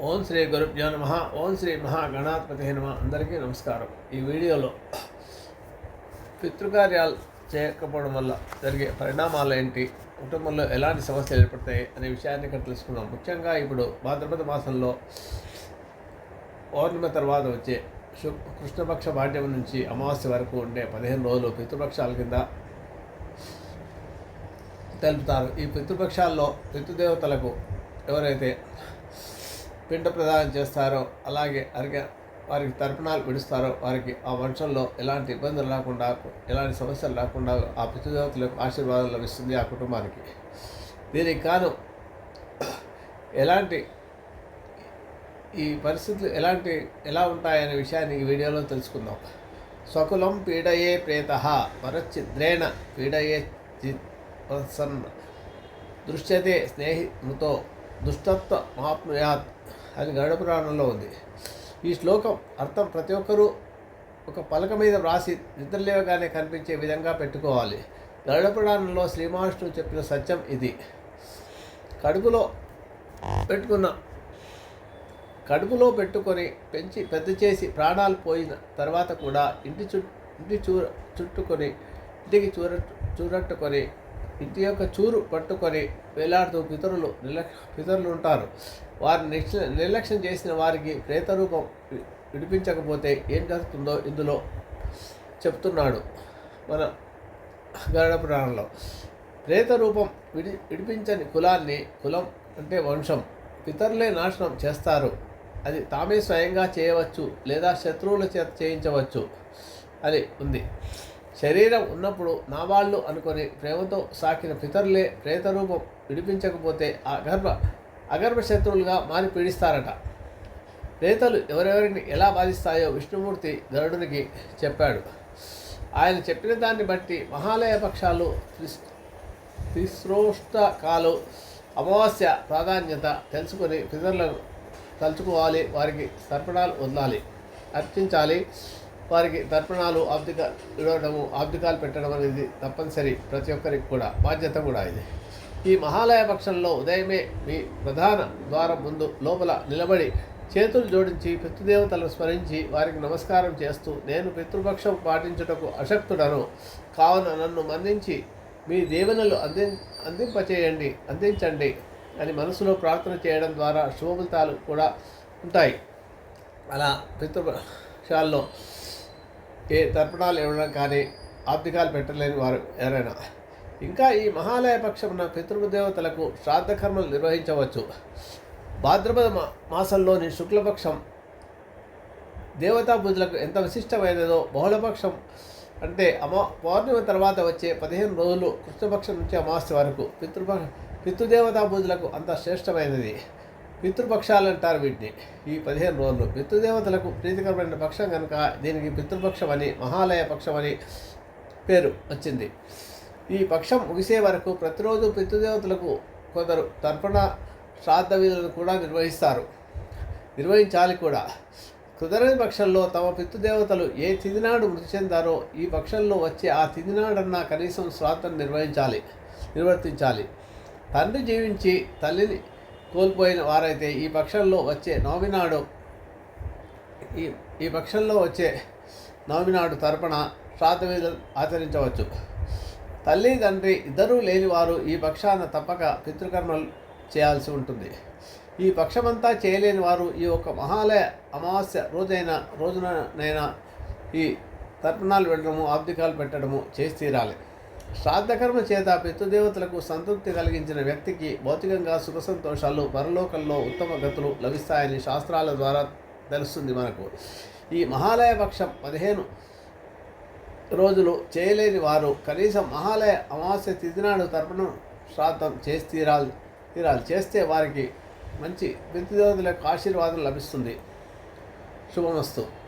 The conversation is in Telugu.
ఓం శ్రీ గురుభ్యో నమ. ఓం శ్రీ మహాగణాధిపతి నమ. అందరికీ నమస్కారం. ఈ వీడియోలో పితృకార్యాలు చేయకపోవడం వల్ల జరిగే పరిణామాలు ఏంటి? కుటుంబంలో ఎలాంటి సమస్యలు ఏర్పడతాయి అనే విషయాన్ని ఇక్కడ తెలుసుకుందాం. ముఖ్యంగా ఇప్పుడు భాద్రపద మాసంలో పౌర్ణమి తర్వాత వచ్చే శు కృష్ణపక్ష పాఠ్యం నుంచి అమావాస్య వరకు ఉండే పదిహేను రోజులు పితృపక్షాల కింద తెలుపుతారు. ఈ పితృపక్షాల్లో పితృదేవతలకు ఎవరైతే పిండ ప్రదానం చేస్తారో అలాగే అరిగ వారికి తర్పణాలు విడుస్తారో వారికి ఆ వంశంలో ఎలాంటి ఇబ్బందులు రాకుండా ఎలాంటి సమస్యలు రాకుండా ఆ పితృదేవతలకు ఆశీర్వాదం లభిస్తుంది ఆ కుటుంబానికి. దీనికి కాను ఎలాంటి ఈ పరిస్థితులు ఎలాంటి ఎలా ఉంటాయనే విషయాన్ని ఈ వీడియోలో తెలుసుకుందాం. స్వకులం పీడయే ప్రేత పరచిద్రేణ పీడయే ప్రసన్న దృశ్యతే స్నేహితుతో దుష్టత్వ మాప్నుయాత్ అని గరుడ పురాణంలో ఉంది. ఈ శ్లోకం అర్థం ప్రతి ఒక్కరూ ఒక పలక మీద వ్రాసి నిద్రలేవగానే కనిపించే విధంగా పెట్టుకోవాలి. గరుడ పురాణంలో శ్రీమహావిష్ణువు చెప్పిన సత్యం ఇది. కడుపులో పెట్టుకున్న కడుపులో పెట్టుకొని పెంచి పెద్ద చేసి ప్రాణాలు పోయిన తర్వాత కూడా ఇంటి చుట్టూ ఇంటి చూ చుట్టుకొని ఇంటికి చూర చూరట్టుకొని ఇంటి యొక్క చూరు పట్టుకొని వేలాడుతూ పితరులు నిర్లక్ష పితరులు ఉంటారు. వారిని నిర్లక్ష్యం చేసిన వారికి ప్రేతరూపం వి- విడిపించకపోతే ఏం జరుగుతుందో ఇందులో చెప్తున్నాడు మన గరుడ పురాణంలో. ప్రేత రూపం విడి విడిపించని కులాన్ని కులం అంటే వంశం. పితరులే నాశనం చేస్తారు. అది తామే స్వయంగా చేయవచ్చు లేదా శత్రువుల చేత చేయించవచ్చు అని ఉంది. శరీరం ఉన్నప్పుడు నా వాళ్ళు అనుకొని ప్రేమతో సాకిన పితరులే ప్రేతరూపం విడిపించకపోతే అగర్భ అగర్భ శత్రువులుగా మారి పీడిస్తారట. ప్రేతలు ఎవరెవరిని ఎలా బాధిస్తాయో విష్ణుమూర్తి గరుడునికి చెప్పాడు. ఆయన చెప్పిన దాన్ని బట్టి మహాలయ పక్షాలు త్రిస్- అమావాస్య ప్రాధాన్యత తెలుసుకొని పితరులను తలుచుకోవాలి వారికి తర్పణాలు వదలాలి అర్చించాలి వారికి తర్పణాలు ఆబ్దిక ఇవ్వడము ఆబ్దికాలు పెట్టడం అనేది తప్పనిసరి ప్రతి ఒక్కరికి కూడా బాధ్యత కూడా ఇది. ఈ మహాలయ పక్షంలో ఉదయమే మీ ప్రధాన ద్వారం ముందు లోపల నిలబడి చేతులు జోడించి పితృదేవతలను స్మరించి వారికి నమస్కారం చేస్తూ నేను పితృపక్షం పాటించుటకు అశక్తుడను. కావున నన్ను మందించి మీ దీవెనలు అంది అందింపచేయండి అందించండి అని మనసులో ప్రార్థన చేయడం ద్వారా శుభఫలితాలు కూడా ఉంటాయి. అలా పితృపక్షాల్లో ఏ తర్పణాలు ఇవ్వడం కానీ ఆబ్దికాలు పెట్టలేని వారు ఎవరైనా. ఇంకా ఈ మహాలయ పక్షమున పితృదేవతలకు శ్రాద్ధకర్మలు నిర్వహించవచ్చు. భాద్రపద మా మాసంలోని శుక్లపక్షం దేవతా పూజలకు ఎంత విశిష్టమైనదో బహుళపక్షం అంటే అమా పౌర్ణమి తర్వాత వచ్చే పదిహేను రోజులు కృష్ణపక్షం నుంచి అమావాస్య వరకు పితృపక్ష పితృదేవతా పూజలకు అంత శ్రేష్టమైనది. పితృపక్షాలు అంటారు వీటిని. ఈ పదిహేను రోజులు పితృదేవతలకు ప్రీతికరమైన పక్షం కనుక దీనికి పితృపక్షం అని మహాలయ పక్షం అని పేరు వచ్చింది. ఈ పక్షం ముగిసే వరకు ప్రతిరోజు పితృదేవతలకు కొందరు తర్పణ శ్రాద్ధ విధులను కూడా నిర్వహిస్తారు. నిర్వహించాలి కూడా. కుదరని పక్షంలో తమ పితృదేవతలు ఏ తిదినాడు మృతి చెందారో ఈ పక్షంలో వచ్చే ఆ తిదినాడన్నా కనీసం శ్రాద్ధం నిర్వహించాలి నిర్వర్తించాలి. తండ్రి జీవించి తల్లిని కోల్పోయిన వారైతే ఈ పక్షంలో వచ్చే నవమినాడు ఈ ఈ పక్షంలో వచ్చే నవమినాడు తరపున శ్రాద్ధ ఆచరించవచ్చు. తల్లి తండ్రి ఇద్దరూ లేనివారు ఈ పక్షాన తప్పక పితృకర్మలు చేయాల్సి ఉంటుంది. ఈ పక్షమంతా చేయలేని వారు ఈ యొక్క మహాలయ అమావాస్య రోజైన రోజునైనా ఈ తర్పణాలు పెట్టడము ఆబ్దికాలు పెట్టడము చేసి తీరాలి. శ్రాద్ధకర్మ చేత పితృదేవతలకు సంతృప్తి కలిగించిన వ్యక్తికి భౌతికంగా సుఖ సంతోషాలు పరలోకంలో ఉత్తమ గతులు లభిస్తాయని శాస్త్రాల ద్వారా తెలుస్తుంది మనకు. ఈ మహాలయ పక్షం పదిహేను రోజులు చేయలేని వారు కనీసం మహాలయ అమావాస్య తిథినాడు తర్పణం శ్రాద్ధం చేసి తీరాలి. తీరాలి చేస్తే వారికి మంచి పితృదేవతల యొక్క ఆశీర్వాదం లభిస్తుంది. శుభమస్తు.